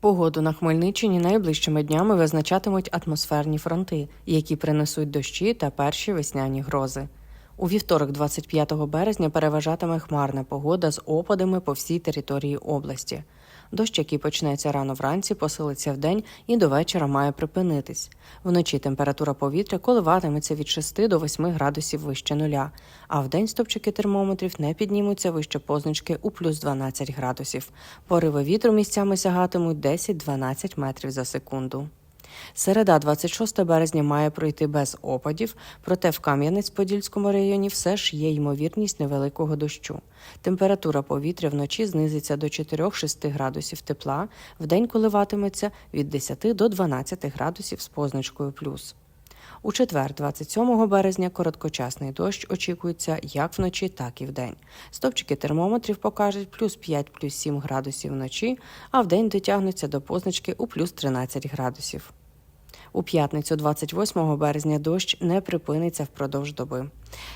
Погоду на Хмельниччині найближчими днями визначатимуть атмосферні фронти, які принесуть дощі та перші весняні грози. У вівторок, 25 березня, переважатиме хмарна погода з опадами по всій території області. Дощ, який почнеться рано вранці, посилиться вдень і до вечора має припинитись. Вночі температура повітря коливатиметься від 6 до 8 градусів вище нуля, а вдень стопчики термометрів не піднімуться вище позначки у плюс 12 градусів. Пориви вітру місцями сягатимуть 10-12 метрів за секунду. Середа, 26 березня, має пройти без опадів, проте в Кам'янець-Подільському районі все ж є ймовірність невеликого дощу. Температура повітря вночі знизиться до 4-6 градусів тепла, вдень коливатиметься від 10 до 12 градусів з позначкою плюс. У четвер, 27 березня, короткочасний дощ очікується як вночі, так і вдень. Стопчики термометрів покажуть плюс 5, плюс 7 градусів вночі, а вдень дотягнуться до позначки у плюс 13 градусів. У п'ятницю, 28 березня, дощ не припиниться впродовж доби.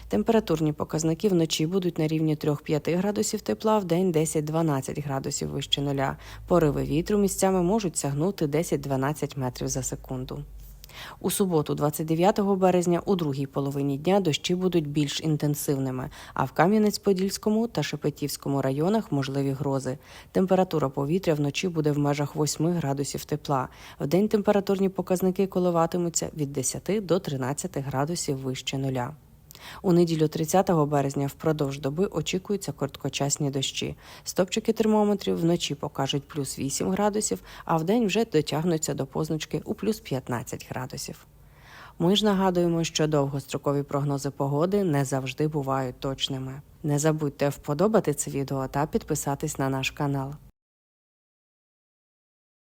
Температурні показники вночі будуть на рівні 3-5 градусів тепла, в день 10-12 градусів вище нуля. Пориви вітру місцями можуть сягнути 10-12 метрів за секунду. У суботу, 29 березня, у другій половині дня дощі будуть більш інтенсивними, а в Кам'янець-Подільському та Шепетівському районах можливі грози. Температура повітря вночі буде в межах 8 градусів тепла. Вдень температурні показники коливатимуться від 10 до 13 градусів вище нуля. У неділю 30 березня впродовж доби очікуються короткочасні дощі. Стопчики термометрів вночі покажуть плюс 8 градусів, а вдень вже дотягнуться до позначки у плюс 15 градусів. Ми ж нагадуємо, що довгострокові прогнози погоди не завжди бувають точними. Не забудьте вподобати це відео та підписатись на наш канал.